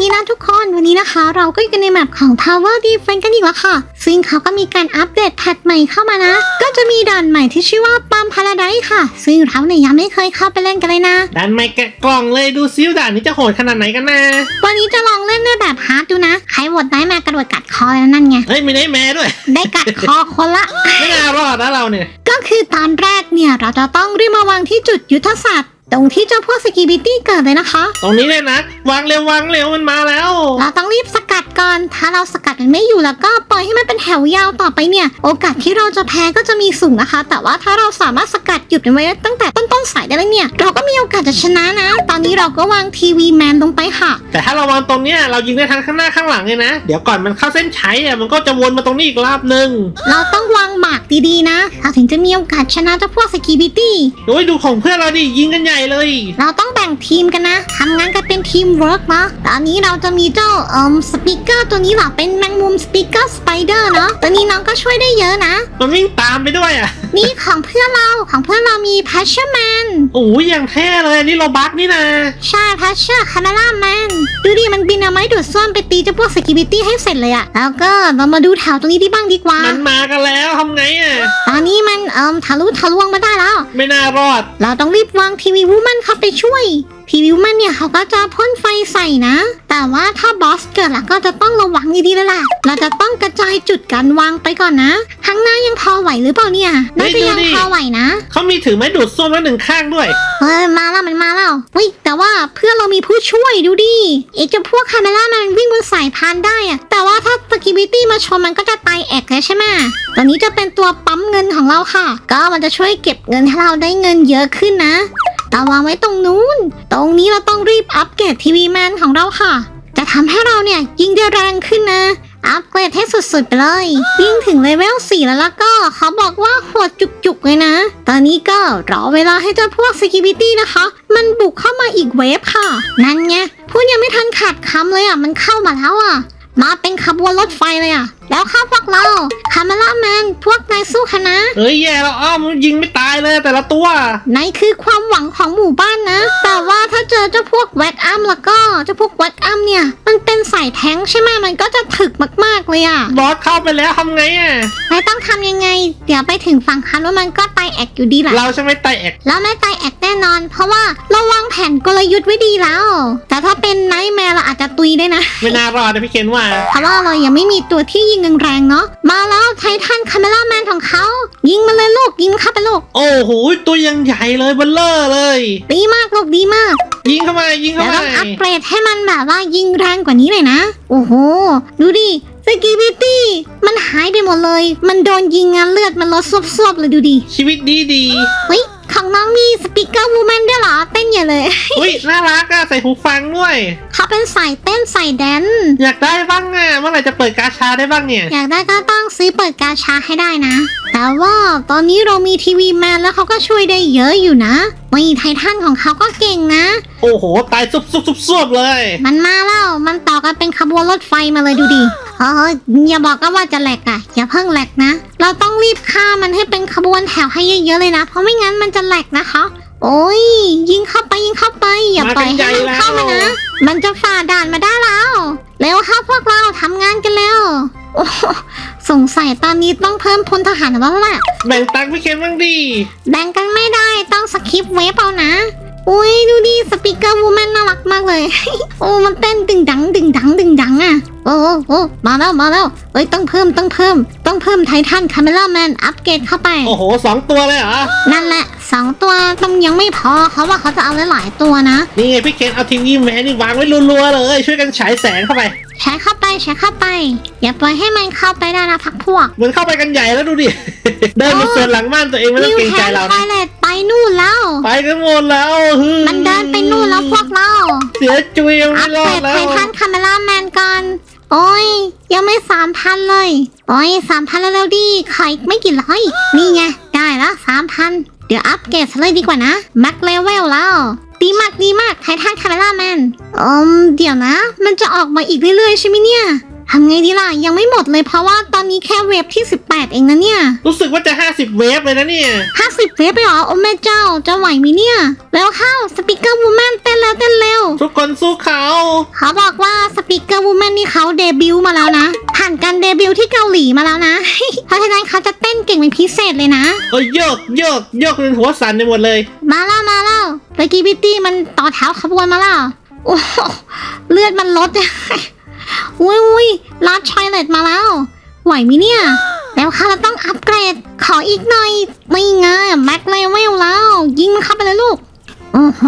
ดีนะทุกคนวันนี้นะคะ เราก็อยู่กันในแมปของ Tower Defense กันอีกแล้วค่ะ ซึ่งเขาก็มีการอัปเดตแพทใหม่เข้ามานะ ก็จะมีด่านใหม่ที่ชื่อว่าปั๊มพาราไดค่ะ ซึ่งเราเนี่ยยังไม่เคยเข้าไปเล่นกันเลยนะ ดันไม่แกะกล่องเลยดูซิวด่านนี้จะโหดขนาดไหนกันนะวันนี้จะลองเล่นในแบบฮาร์ดดูนะ ใครโหวตได้มากระโดดกัดคอแล้วนั่นไง เฮ้ยมีได้แม่ด้วย ได้กัดคอคนละ ไม่น่ารอดนะเราเนี่ย ก็คือตอนแรกเนี่ยเราจะต้องรีบมาวางที่จุดยุทธศาสตร์ ตรงที่เจ้าพวกสกิบิตี้เกิดเลยนะคะ ตรงนี้เลยนะ วางเร็ววางเร็วมันมาแล้ว เราต้องรีบสกัด ก่อน ถ้าเราสกัดมันไม่อยู่แล้วก็ปล่อยให้มันเป็นแถวยาวต่อไปเนี่ย โอกาสที่เราจะแพ้ก็จะมีสูงนะคะ แต่ว่าถ้าเราสามารถสกัดหยุดมันไว้ตั้งแต่ต้นต้นๆสายได้แล้วเนี่ย เราก็มีโอกาสจะชนะนะ ตอนนี้เราก็วางทีวีแมนลงไปค่ะ แต่ถ้าเราวางตรงเนี้ยเรายิงได้ทั้งข้างหน้าข้างหลังเลยนะ เดี๋ยวก่อนมันเข้าเส้นชัยอะมันก็จะวนมาตรงนี้อีกรอบนึงเราต้องวางหมากดีๆนะเราถึงจะมีโอกาสชนะเจ้าพวกสกิบิตี้โอ้ยดูของเพื่อนเราดิยิงกันใหญ่เลย เราต้องแบ่งทีมกันนะทำงานกันเป็นทีมเวิร์กนะตอนนี้เราจะมีเจ้าเอ่อสปีกเกอร์ตัวนี้หรอเป็นแมงมุมสปีกเกอร์สไปเดอร์เนาะตัวนี้น้องก็ช่วยได้เยอะนะ มันวิ่งตามไปด้วยอะนี่ของเพื่อนเราของเพื่อนเรามีพัชเชอร์แมนโอ้ยอย่างเท่เลยอันนี่โรบักนี่นะใช่พัชเชอร์คานาล่าแมนดูดิมันบินเอาไม้ดูดซ่วมไปตีเจ้าพวกสกิบิตี้ให้เสร็จเลยอะแล้วก็เรามาดูแถวตรงนี้ที่บ้างดีกว่า มันมากันแล้วทำไงอะตอนนี้มันเอ่อทะลุทะลวงมาได้แล้ว ไม่น่ารอด เราต้องรีบวางทีวีวูแมนเข้าไปช่วย ทีวีวูแมนเนี่ยเขาก็จะพ่นไฟใส่นะ แต่ว่าถ้าบอสเกิดล่ะก็จะต้องระวังดีๆแล้วล่ะ เราจะต้องกระจายจุดการวางไปก่อนนะ ข้างหน้ายังพอไหวหรือเปล่าเนี่ย น่าจะยังพอไหวนะ เขามีถือไม้ดูดซ่วมแล้วหนึ่งข้างด้วยเฮ้ยมาแล้วมันมาแล้ววิแต่ว่าเพื่อนเรามีผู้ช่วยดูดิไอ้เจ้าพวกคาเมล่ามันวิ่งบนสายพานได้อะแต่ว่าถ้าสกิบิตี้มาชนมันก็จะตายแอกเลยใช่ไหมตอนนี้จะเป็นตัวปั๊มเงินของเราค่ะ ก็มันจะช่วยเก็บเงินให้เราได้เงินเยอะขึ้นนะเราวางไว้ตรงนู้น ตรงนี้เราต้องรีบอัปเกรดทีวีแมนของเราค่ะ จะทำให้เราเนี่ยยิงได้แรงขึ้นนะ อัปเกรดให้สุดๆไปเลย วิ่งถึงเลเวล 4 แล้วล่ะก็เขาบอกว่าโหดจุกๆเลยนะ ตอนนี้ก็รอเวลาให้เจ้าพวก Security นะคะ มันบุกเข้ามาอีกเวฟค่ะ นั่นไงพูดยังไม่ทันขาดคำเลยอะ มันเข้ามาแล้วอะ มาเป็นขบวนรถไฟเลยอะ แล้วเข้าพวกเราคามาล่าแมนพวกนายสู้คะนะเอ้ยแย่แล้วอ้อมนยิงไม่ตายเลยแต่ละตัวนายคือความหวังของหมู่บ้านนะ แต่ว่าถ้าเจอเจ้าพวกแวดอัมแล้วก็เจ้าพวกแวดอัมเนี่ย มันเป็นสายแท้งใช่ไหมมันก็จะถึก มากๆเลยอะ บอสเข้าไปแล้วทำไงอะ ไม่ต้องทำยังไง เดี๋ยวไปถึงฝั่งคันว่ามันก็ตายแอกอยู่ดีแหละเราใช่ไหมไตแอกแล้วไม่ตายแอกแน่นอน เพราะว่าเราวางแผนกลยุทธ์ไว้ดีแล้ว แต่ถ้าเป็นไนท์แมร์เราอาจจะตุยได้นะ ไม่น่ารอดนะพี่เคนว่า เพราะว่าเรายังไม่มีตัวที่ยิงแรงๆเนาะมาแล้วไททันคาเมล่าแมนของเขา ยิงมาเลยลูกยิงเข้าไปลูก โอ้โหตัวยังใหญ่เลยเบลเลอร์เลย ดีมากลูกดีมาก ยิงเข้ามายิงเดี๋เข้ายวมาต้องอัปเกรดให้มันแบบว่ายิงแรงกว่านี้เลยนะ โอ้โห ดูดิ สกิบิตี้มันหายไปหมดเลย มันโดนยิงงานเลือดมันลดซวบๆเลยดูดิชีวิตดีดีเฮ้ยของน้องมีสปีกเกอร์วูแมนด้วยเหรอ เต้นอย่าเลย อุ้ยน่ารักอะใส่หูฟังด้วยเขาเป็นสายเต้นสายแดน อยากได้บ้างอะเมื่อไหร่จะเปิดกาชาได้บ้างเนี่ย อยากได้ก็ต้องซื้อเปิดกาชาให้ได้นะ แต่ว่าตอนนี้เรามีทีวีแมนแล้วเขาก็ช่วยได้เยอะอยู่นะมีไททันของเขาก็เก่งนะ โอ้โห ตายซุบซุบซุบซุบเลย มันมาแล้ว มันต่อกันเป็นขบวนรถไฟมาเลยดูดิ เฮ้ยอย่าบอกก็ว่าจะแหลกอะอย่าเพิ่งแหลกนะ เราต้องรีบฆ่ามันให้เป็นขบวนแถวให้เยอะๆเลยนะ เพราะไม่งั้นมันจะแหลกนะคะ โอ้ย ยิงเข้าไปยิงเข้าไป อย่าปล่อยให้มันเข้ามานะ มันจะฝ่าด่านมาได้แล้วเร็วเข้าพวกเราทำงานกันเร็วโอ้โหสงสัยตอนนี้ต้องเพิ่มพลทหารแล้วแหละแบ่งตังค์พี่เคนบ้างดิแบ่งกันไม่ได้ต้องสคริปต์เวฟเอานะ อุ้ยดูดิสปีกเกอร์วูแมนน่ารักมากเลย โอ้มันเต้นดึงดังดึงดังดึงดังอะโอ้โอ้โอ้มาแล้วมาแล้วเอ้ยต้องเพิ่มต้องเพิ่ม ต้องเพิ่มไททันคาเมล่าแมนอัปเกรดเข้าไป โอ้โหสองตัวเลยเหรอ นั่นแหละสองตัวต้องยังไม่พอเขาว่าเขาจะเอาหลายๆตัวนะ นี่ไงพี่เคนเอาทีวีแมนนี่วางไว้รัวๆเลย ช่วยกันฉายแสงเข้าไปใช้เข้าไปใช้เข้าไป อย่าปล่อยให้มันเข้าไปได้นะพักพวก เหมือนเข้าไปกันใหญ่แล้วดูดิ เดินมาสวนหลังบ้านตัวเองไม่ต้องเกรงใจเราทอนะยเลตไป นู่นแล้ว ไปกันหมดแล้วฮึมันเดินไปนู่นแล้วพวกเราเสียจุยยังอัไม่ปรอเดดตแล้ไทวทันคาเมล่าแมนก่อนโอ้ย ยังไม่สามพันเลย โอ้ยสามพันแล้วๆดิขออีกไม่กี่ร้อย นี่ไง ได้ละสามพันเดี๋ยวอัปเกรดซะเลยดีกว่านะแม็กเลเวลแล้ว ดีมากดีมากไททันคาเมล่าแมนอืมเดี๋ยวนะ มันจะออกมาอีกเรื่อยๆใช่ไหมเนี่ย ทำไงดีล่ะ ยังไม่หมดเลยเพราะว่าตอนนี้แค่เวฟที่ 18 เองนะเนี่ย รู้สึกว่าจะ 50 เวฟเลยนะเนี่ย 50เฟสไปเหรอ โอ้แม่เจ้า จะไหวไหมเนี่ย แล้วเข้าสปีกเกอร์วูแมนเต้นแล้วเต้นเร็ว ทุกคนสู้เขาเขาบอกว่าสปีกเกอร์วูแมนนี่เขาเดบิวต์มาแล้วนะ ผ่านการเดบิวต์ที่เกาหลีมาแล้วนะ เพราะฉะนั้นเขาจะเต้นเก่งเป็นพิเศษเลยนะเอ้ยโยกโยกโยกจนหัวสั่นไปหมดเลย มาแล้วมาแล้วเมื่อกี้บิตตี้มันต่อแถวขบวนมาแล้วโอ้โหเลือดมันลด อุ้ยอุ้ยลาดชอยเลตมาแล้ว ไหวไหมเนี่ย แล้วค่ะเราต้องอัปเกรด ขออีกหน่อย ไม่ไงแม็กเลเวลแล้ว ยิงมันเข้าไปเลยลูก โอ้โห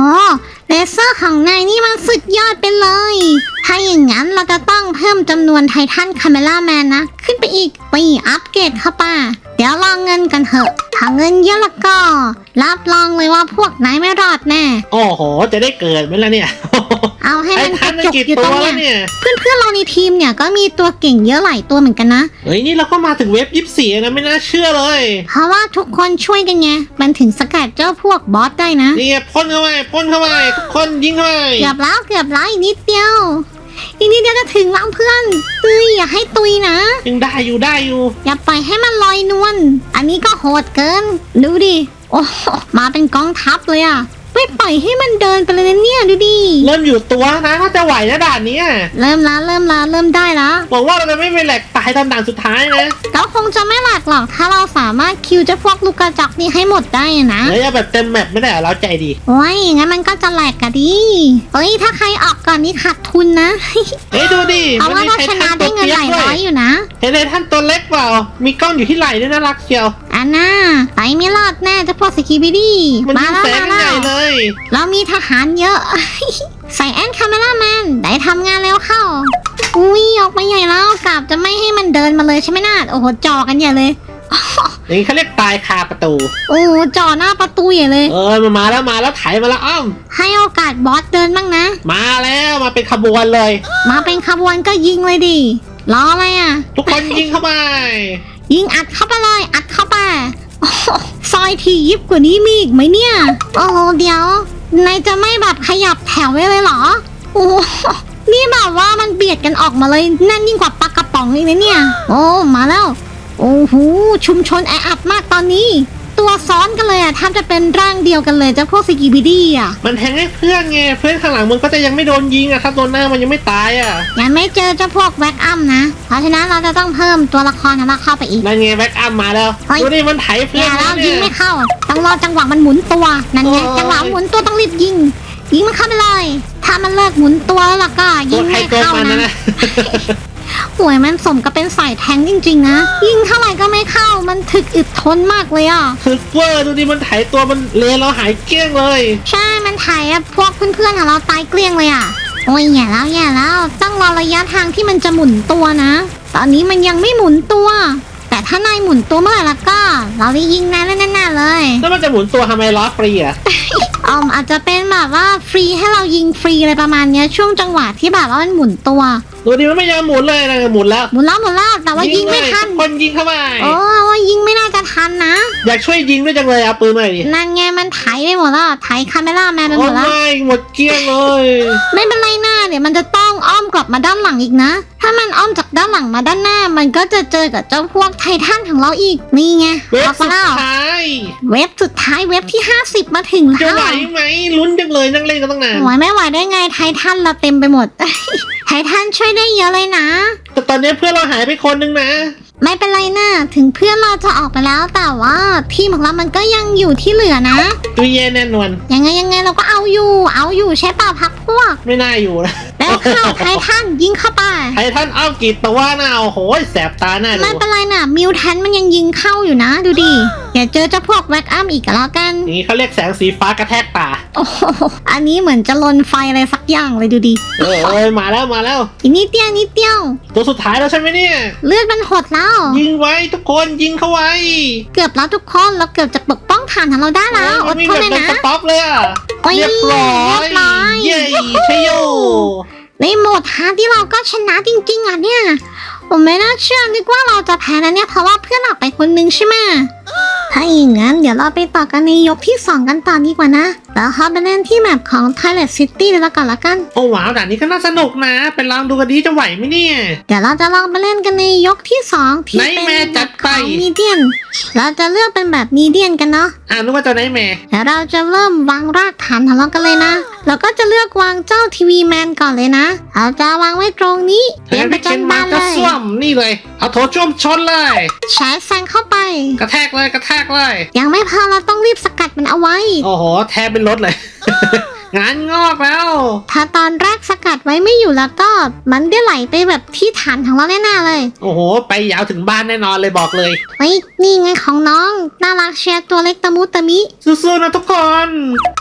เลเซอร์ของนายนี่มันสุดยอดไปเลย ถ้าอย่างนั้นเราจะต้องเพิ่มจำนวนไททันคาเมล่าแมนนะ ขึ้นไปอีกไปอัปเกรดเข้าป่าเดี๋ยวลองเงินกันเถอะ ถ้าเงินเยอะแล้วก็ รับรองเลยว่าพวกนายไม่รอดแน่ โอ้โห จะได้เกิดไหมล่ะเนี่ย เอาให้ไอ้มันกทันระมันจุกกี่อยู่ตัตรวงแล้วเนี้ยเนี่ย เพื่อนๆเราในทีมเนี่ยก็มีตัวเก่งเยอะหลายตัวเหมือนกันนะ เฮ้ยนี่เราก็มาถึงเวฟยี่สี่นะไม่น่าเชื่อเลย เพราะว่าทุกคนช่วยกันไง มันถึงสกัดเจ้าพวกบอสได้นะ นี่ไงพ่นเข้าไปพ่นเข้าไปทุกคนยิงเข้าไปเกือบแล้วเกือบแล้วอีกนิดเดียว อีกนิดเดียวจะถึงแล้วเพื่อน ตุยอย่าให้ตุยนะ ยังได้อยู่ได้อยู่ อย่าปล่อยให้มันลอยนวลอันนี้ก็ โหดเกิน ดูดิ โอ้มาเป็นกองทัพเลยอะ ไม่ปล่อยให้มันเดินไปเลยนะเนี่ยดูดิเริ่มอยู่ตัวนะถ้าจะไหวนะด่านเนี้ยเริ่มละเริ่มละเริ่มได้ละหวังว่าเราจะไม่ไปแหลกตายตอนด่านสุดท้ายนะเราคงจะไม่หลักหรอกถ้าเราสามารถคิวเจ้าพวกลูกกระจอกนี้ให้หมดได้อะนะแล้วจะแบบเต็มแมปไม่ได้เหรอเราใจดีโอ้ยงั้นมันก็จะแหลกกะดิเอ้ยถ้าใครออกก่อนนี่ขาดทุนนะ เฮ้ยดูดิเพราะมัว่ามีเราไทชทันะนตัได้วเงินเตี้หยลายด้วร้อยยอยู่นะ เห็นไททันตัวเล็กเปล่า มีกล้องอยู่ที่ไหล่ด้วยน่ารักเชียวอันน่าไปไม่รอดแน่เจะพวกสกีบิดี้มันมายิงแล้วแสงมากันใหแล้ญ่ว เลยเรามีทหารเยอะ ใส่แอนคาเมล่าแมนได้ทำงานแล้วเข้า อุ้ยออกมาใหญ่แล้วกลับจะไม่ให้มันเดินมาเลยใช่ไหมนาดโอ้โหจอกันใหญ่เลยอย่างนี้เขาเรียกตายคาประตู โอ้โหจอหน้าประตูใหญ่เลย เออมามาแล้วมาแล้วไถมาแล้วอ้อม ให้โอกาสบอสเดินบ้างนะ มาแล้วมาเป็นขบวนเลย มาเป็นขบวนก็ยิงเลยดิรออะไรอะ ทุกคนยิงเข้าไป ยิงอัดเข้าไปเลย อัดเข้าไปโอ้โหซอยทียิบกว่านี้มีอีกไหมเนี่ย โอ้โหเดี๋ยวนายจะไม่แบบขยับแถวไว้เลยเหรอ โอ้โหนี่แบบว่ามันเบียดกันออกมาเลยแน่นยิ่งกว่าปลากระป๋องเลยนะเนี่ย โอ้มาแล้ว โอ้โหชุมชนแออัดมากตอนนี้ ตัวซ้อนกันเลยอะแทบจะเป็นร่างเดียวกันเลยเจ้าพวกสกีบิดี้อะมันแทงให้เพื่อนไงเพื่อนข้างหลังมันก็จะยังไม่โดนยิงอะถ้าโดนหน้ามันยังไม่ตายอะยังไม่เจอเจ้าพวกแว็กอัมนะ เพราะฉะนั้นเราจะต้องเพิ่มตัวละครของเราเข้าไปอีก นั่นไงแบ็กอัพมาแล้วเฮ้ย ดูดิมันไถเพื่ออนย่าแล้วเนี่ยิงยไม่เข้า ต้องรอจังหวะมันหมุนตัวนั่นไงโอ้ยจังหวะหมุนตัวต้องรีบยิง ยิงมันเข้าไปเลย ถ้ามันเลิกหมุนตัวแล้วก็ตัยิวงใครไม่ตัวเข้ามันนะนะนะ หวยมันสมกับเป็นสายแทงจริงๆนะ ยิงเท่าไหร่ก็ไม่เข้ามันถึกอึดทนมากเลยอะ คือเวอร์ดูดิมันไถตัวมันเลนเราหายเกลี้ยงเลย ใช่ มันถ่ายอะพวกเพื่อนๆของเราตายเกลี้ยงเลยอะ โอ้ยแย่แล้วแย่แล้วต้องรอระยะทางที่มันจะหมุนตัวนะ ตอนนี้มันยังไม่หมุนตัว แต่ถ้านายหมุนตัวเมื่อไหร่แล้วก็ เราได้ยิงนายแน่ๆเลย แล้วมันจะหมุนตัวทำไมล้อฟรีอะออมอาจจะเป็นแบบว่าฟรีให้เรายิงฟรีอะไรประมาณเนี้ยช่วงจังหวะที่แบบว่ามันหมุนตัว ดูดิมันไม่ยอมหมุนเลยนะหมุนแล้วหมุนแล้วหมุนแล้วแต่ว่ายิงไม่เลยทันทุกคนยิงเข้าไปโอ้ว่ายิงไม่น่าจะทันนะ อยากช่วยยิงด้วยจังเลยเอาปืนมาหน่อยดินั่นไงมันไถไปหมดแล้วไถคาเมล่าแมนไปหโอ้มดแล้ว ไม่หมดเกลี้ยงเลย ไม่เป็นไรหน้าเดี๋ยวมันจะต้อง อ้อมกลับมาด้านหลังอีกนะ ถ้ามันอ้อมจากด้านหลังมาด้านหน้า มันก็จะเจอกับเจ้าพวกไททันของเราอีก นี่ไงเวฟออกสุมาดแล้วท้าย เว็บสุดท้ายเว็บที่ 50 มาถึงจะแล้วไหวไหมลุ้นจังเลยนั่งเล่นกันตั้งนานไหวไม่ไหวได้ไงไททันเราเต็มไปหมด ไททันช่วยได้เยอะเลยนะ แต่ตอนนี้เพื่อนเราหายไปคนนึงนะ ไม่เป็นไรนะถึงเพื่อนเราจะออกไปแล้ว แต่ว่าทีมของเรามันก็ยังอยู่ที่เหลือนะ ตุยเย่แน่นอน ยังไงยังไงเราก็เอาอยู่ เอาอยู่ใช่ป่ะพักพวก ไม่น่าอยู่นะแล้วเข้าไททันยิงเข้าไปไททันเอากี่ตัวนะโอ้โหแสบตาหน้าดูไม่เป็นไรนะมิวแทนมันยังยิงเข้าอยู่นะ ดูดิอย่าเจอเจ้าพวกแว็กอัมอีกก็แล้วกันอย่างนี้เขาเรียกแสงสีฟ้ากระแทกตาโอ้โหอันนี้เหมือนจะลนไฟอะไรสักอย่างเลยดูดิเออเออมาแล้วมาแล้ว อีกนิดเดียวนิดเดียว ตัวสุดท้ายแล้วใช่ไหมเนี่ย เลือดมันหดแล้ว ยิงไว้ทุกคนยิงเข้าไว้เกือบแล้วทุกคนเราเกือบจะปกป้องฐานของเราได้แล้วอโอ้ดยมีทนแบบเลยเป็นนะสต็อปเลยอะโอ้ยเรียบร้อยเรียบร้อยเย้ชโยในโหมดฮาร์ดที่เราก็ชนะจริงๆอะเนี่ย ผมไม่น่าเชื่อนึกว่าเราจะแพ้นะเนี่ยเพราะว่าเพื่อนออกไปคนนึงใช่ไหม ถ้าอย่างนั้นเดี๋ยวเราไปต่อกันในยกที่ 2 กันต่อดีกว่านะ แล้วเขาไปเล่นที่แมปของ Thailand City เลยละกันละกัน โอ้ว้าวด่านนี้ก็น่าสนุกนะไปลองดูกันดีจะไหวไหมเนี่ย เดี๋ยวเราจะลองไปเล่นกันในยกที่ 2 ที่ไหนเป็นแม่จัดไปของมีเดียน เราจะเลือกเป็นแบบมีเดียนกันเนาะ อ่านึกว่าเจ้าไหนแม่เดี๋ยวเราจะเริ่มวางรากฐานของเรากันเลยนะ เราก็จะเลือกวางเจ้าทีวีแมนก่อนเลยนะ เราจะวางไว้ตรงนี้เตรียมประจันบานเลก็ย ส้วมนี่เลย เอาโถช่วมชนเลย ใช้แซงเข้าไป กระแทกเลยกระแทกเลย ยังไม่พอเราต้องรีบสกัดมันเอาไว้ โอ้โห แทบเป็นรถเลย งานงอกแล้ว ถ้าตอนแรกสกัดไว้ไม่อยู่แล้วก็ มันได้ไหลไปแบบที่ฐานของเราแน่ๆเลย โอ้โห ไปยาวถึงบ้านแน่นอนเลยบอกเลย เฮ้ย นี่ไงของน้อง น่ารักเชียร์ตัวเล็กตะมุตะมิ สู้ๆนะทุกคน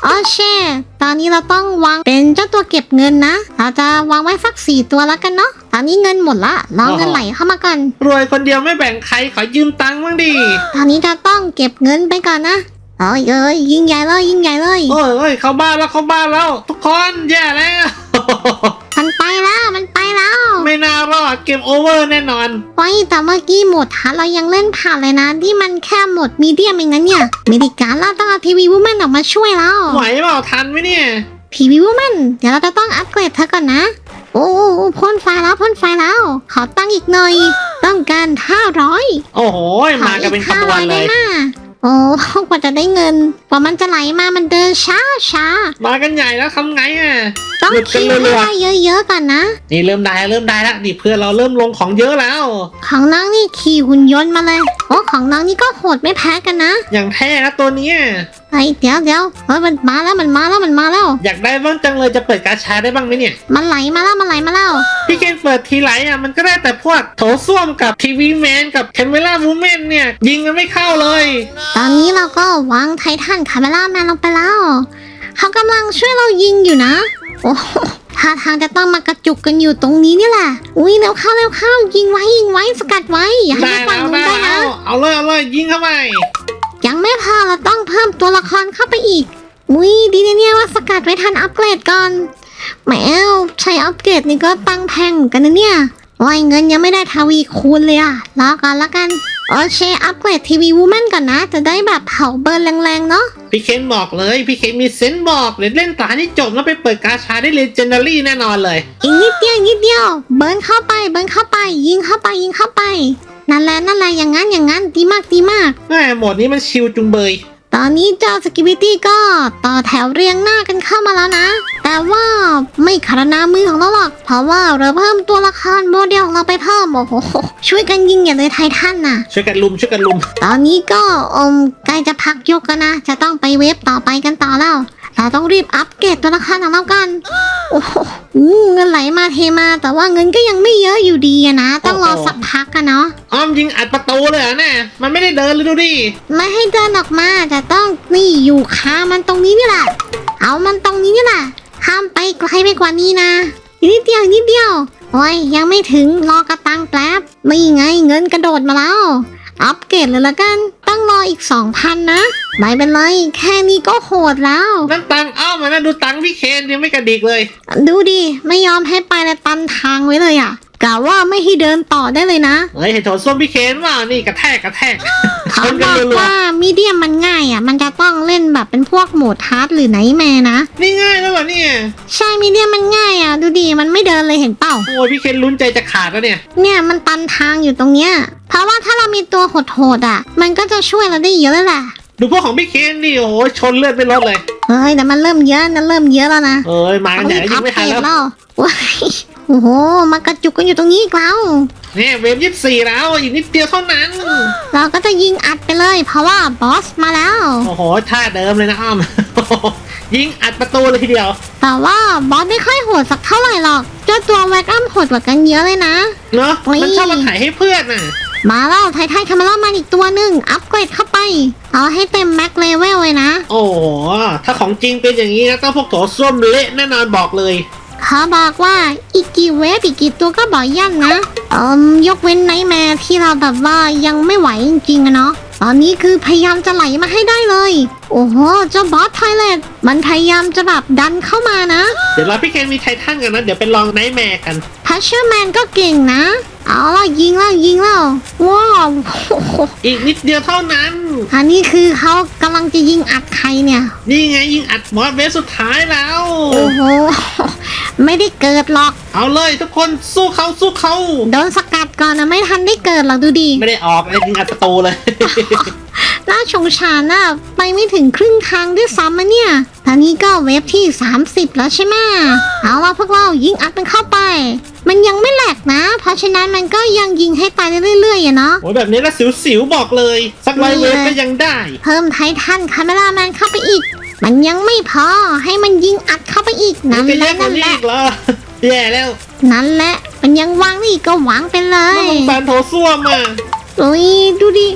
อ๋อเช่ตอนนี้เราต้องวางเป็นเจ้าตัวเก็บเงินนะ เราจะวางไว้สักสี่ตัวแล้วกันเนาะ ตอนนี้เงินหมดละรอเงินไหลเข้ามาก่อนรวยคนเดียวไม่แบ่งใครขอยืมตังค์บ้างดิตอนนี้จะต้องเก็บเงินไปก่อนนะเอ้ยเอ้ยยิ่งใหญ่เลยยิ่งใหญ่เลยโอ้ยโอ้ยเข้าบ้านแล้วเข้าบ้านแล้ว ทุกคนแย่แล้วมันไปแล้วมันไปแล้วไม่น่ารอดเกมโอเวอร์แน่นอนไว้แต่เมื่อกี้โหมดฮาร์ดเรายังเล่นผ่านเลยนะ ที่มันแค่โหมดมีเดียมเองนะเนี่ยเมดิการเราต้องเอาทีวีวูแมนออกมาช่วยแล้วไหวเปล่าทันไหมเนี่ยทีวีวูแมนเดี๋ยวเราจะต้องอัปเกรดเธอก่อนนะ โอ้โอ้โอ้พ่นไฟแล้วพ่นไฟแล้ว ขอตั้งอีกหน่อย ต้องการ500โอ้โห มากันเป็นขบวนเลยขออีก500ได้มาโอ้กว่าจะได้เงินกว่ามันจะไหลมามันเดินช้าช้ามากันใหญ่แล้วทำไงอะต้องหยุดกันคิวรัให้วๆได้เยอะๆก่อนนะ นี่เริ่มได้เริ่มได้แล้วนี่เพื่อนเราเริ่มลงของเยอะแล้ว ของน้องนี่ขี่หุ่นยนต์มาเลย โอ้ของน้องนี่ก็โหดไม่แพ้กันนะ อย่างแท้นะตัวเนี้ย ไอ้ยเดี๋ยวเดี๋ยวเฮ้ยมันมาแล้วมันมาแล้วมันมาแล้ว อยากได้บ้างจังเลยจะเปิดกาชาได้บ้างไหมเนี่ย มันไหลมาแล้วมันไหลมาแล้วพี่เกณเปิดทีไรอะมันก็ได้แต่พวกโถส้วมกับทีวีแมนกับแคมเมล่าวูแมนเนี่ย ยิงกันไม่เข้าเลย ตอนนี้เราก็วางไททันคาเมล่าแมนลงไปแล้วเขากำลังช่วยเรายิงอยู่นะโอ้โหท่าทางจะต้องมากระจุกกันอยู่ตรงนี้นี่แหละ อุ้ยเร็วเข้าเร็วเข้ายิงไว้ยิงไว้สกัดไว้อย่าให้ได้มันฝั่แล้งวนู้นได้ได้แล้นะวเอาเลยเอาเลยยิงเข้าไป ยังไม่พอเราต้องเพิ่มตัวละครเข้าไปอีก อุ้ยดีนะเนี่ยว่าสกัดไว้ทันอัปเกรดก่อนแหมวใช้อัปเกรดนี่ก็ตังแพงเหมือนกันนะเนี่ยโอ้ยเงินยังไม่ได้ทวีคูณเลยอะรอก่อนละกัน โอเค อัปเกรดทีวีวูแมนก่อนนะ จะได้แบบเผาเบิร์นแรงๆ เนาะพี่เคนบอกเลย พี่เคนมีเซนส์บอกเดี๋ยวเล่นตาที่จบแล้วไปเปิดกาชาได้เลเจนดารี่แน่นอนเลย อีกนิดเดียวอีกนิดเดียว เบิร์นเข้าไป เบิร์นเข้าไป ยิงเข้าไปยิงเข้าไป นั่นแหละนั่นแหละอย่างนั้นอย่างนั้นดีมากดีมากแม่โหมดนี้มันชิลจุงเบย ตอนนี้เจ้าสกิบิตี้ก็ต่อแถวเรียงหน้ากันเข้ามาแล้วนะ แต่ว่าไม่ขนามือของเราหรอก เพราะว่าเราเพิ่มตัวละครโมเดลของเราไปเพิ่มโอ้โหช่วยกันยิงอย่าเลยไททันน่ะ ช่วยกันลุมช่วยกันลุม ตอนนี้ก็อมใกล้จะพักยกกันนะ จะต้องไปเวฟต่อไปกันต่อแล้ว เราต้องรีบอัปเกรดตัวละครของเรากัน โอ้โหอู้เงิน ไหลมาเทมา แต่ว่าเงินก็ยังไม่เยอะอยู่ดีอะนะ ต้องรอสักพักกันเนาะอ้อมยิงอัดประตูเลยเหรอเนี่ยมันไม่ได้เดินเลยดูดิไม่ให้เดินออกมาจะต้องนี่อยู่คามันตรงนี้นี่แหละ เอามันตรงนี้นี่แหละห้ามไปไกลไปกว่านี้นะอีกนิดเดียวอีกนิดเดียวโอ้ยยังไม่ถึงรอกระตังแป๊บนี่ไงเงินกระโดดมาแล้ว อัปเกรดเลยละกันต้องรออีก 2,000 นะ ไม่เป็นไร แค่นี้ก็โหดแล้ว นั่นตังค์อ้อมมานะดูตังค์พี่เคนยังไม่กระดิกเลย ดูดิ ไม่ยอมให้ไปเลยตันทางไว้เลยอะ่ะกะว่าไม่ให้เดินต่อได้เลยนะ เฮ้ยเห็นโถส้วมพี่เคนว่านี่กระแทกกระแทกช เขานบกันอกรัวว่ามีเดียมมันง่ายอะ่ะ มันจะต้องเล่นแบบเป็นพวกโหมดฮาร์ดหรือไนท์แมร์นะ ๆนี่ง่ายแล้วเหรอเนี่ยใช่มีเดียมมันง่ายอะ่ะ ดูดิมันไม่เดินเลยเห็นเปล่า โอ้ยพี่เคนลุ้นใจจะขาดแล้วเนี่ย เนี่ยมันตันทางอยู่ตรงเนี้ย เพราะว่าถ้าเรามีตัวโหดๆอะ มันก็จะช่วยเราได้เยอะเลยแหละ ดูพวกของพี่เคนดิโอ้โหชนเลือดไม่ลดเลย เฮ้ยแต่มันเริ่มเยอะนะเริ่มเยอะแล้วนะเอ้ยมากันใหญ่ยิงไม่ทันแล้วแล้วว้าย โอ้โห มากระจุกกันอยู่ตรงนี้อีกแล้ว เนี่ยเวฟยี่สี่แล้วอีกนิดเดียวเท่านั้น เราก็จะยิงอัดไปเลย เพราะว่าบอสมาแล้ว โอ้โหท่าเดิมเลยนะอ้อม ยิงอัดประตูเลยทีเดียว แต่ว่าบอสไม่ค่อยโหดสักเท่าไหร่หรอกเจ้าตัวแวกอัมโหดกว่ากันเยอะเลยนะ เนาะโอ้ยมันชอบมาถ่ายให้เพื่อนน่ะ มาแล้วไททันคามาล่ามาอีกตัวหนึ่งอัปเกรดเข้าไป เอาให้เต็มแม็กเลเวลเลยนะ โอ้โห ถ้าของจริงเป็นอย่างนี้นะต้องพวกโถส้วมเละแน่นอนบอกเลย เขาบอกว่าอีกกี่เวฟอีกกี่ตัวก็บอกยั่นนะเอ่มยกเว้นไนท์แมร์ที่เราแบบว่ายังไม่ไหวจริงๆอะเนาะตอนนี้คือพยายามจะไหลมาให้ได้เลย โอ้โหเจ้าบอสไทเลตมันพยายามจะแบบดันเข้ามานะ เดี๋ยวเราพี่เคนมีไททันกันนะ เดี๋ยวไปลองไนท์แมร์กันทัชเชอร์แมนก็เก่งนะ เอาแล้วยิงแล้วยิงแล้วว้าวโอ้โหอีกนิดเดียวเท่านั้น อันนี้คือเขากำลังจะยิงอัดใครเนี่ย นี่ไงยิงอัดบอสเวสสุดท้ายแล้ว โอ้โห ไม่ได้เกิดหรอก เอาเลยทุกคนสู้เขาสู้เขาโดนสกัดก่อนนะไม่ทันได้เกิดหรอกดูดิ ไม่ได้ออกเลยยิงอัดประตูเลย น่าชงชานน่ะไปไม่ถึงครึ่งทางด้วยซ้ำอะเนี่ย ตอนนี้ก็เวฟที่ 30 แล้วใช่ไหมเอาล่ะพวกเรายิงอัดมันเข้าไป มันยังไม่แหลกนะ เพราะฉะนั้นมันก็ยังยิงให้ตายเรื่อยๆอะเนาะ โอ้ยแบบนี้แล้วสิวๆบอกเลย สักร้อยเวฟก็ยังได้ เพิ่มไททันคาเมราแมนเข้าไปอีก มันยังไม่พอให้มันยิงอัดเข้าไปอีกมันั่นนก็แหแย่ละกว่านั่นนี้แหละ อีกเหรอแย่แล้วนั่นแหละ มันยังวางได้อีกก็วางไปเลน่ายสงสารโถส้วมอะ โอ้ยดูดิ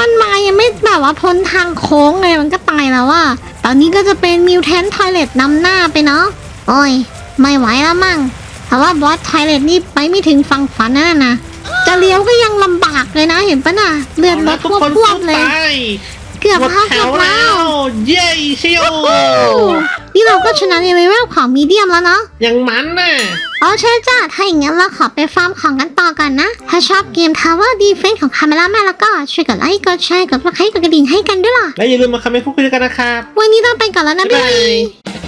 มันมายังไม่แบบว่าพ้นทางโค้งเลยมันก็ตายแล้วว่า ตอนนี้ก็จะเป็นมิวแทนทอยเลตนำหน้าไปเนาะ โอ้ย ไม่ไหวแล้วมั่งเพราะว่าบอสทอยเลตนี่ไปไม่ถึงฝั่งฝันนั่นนะจะเลี้ยวก็ยังลำบากเลยนะเห็นปะน่ะเลือดเอารละถทุกพวคนบวสู้บเลยตายเกือบหมดเข้าแถเกือวบแล้แล้ววเย้เชียวโอ้นี่เราก็ชนะในเลเวลของมีเดียมแล้วเนาะอย่างมันน่ะ อ๋อใช่จ้าถ้าอย่างงั้นเราขอไปฟาร์มของกันต่อกันนะ ถ้าชอบเกม Tower Defense ของคาเมล่าแม่แล้วก็ช่วยกดไลค์ กดแชร์ กดซับสไครต์กดกระดิ่งให้กันด้วยล่ะ และอย่าลืมมาคอมเมนต์พูดคุยกันนะครับ วันนี้ต้องไปก่อนแล้วนะบ๊ายบ๊ายบาบายย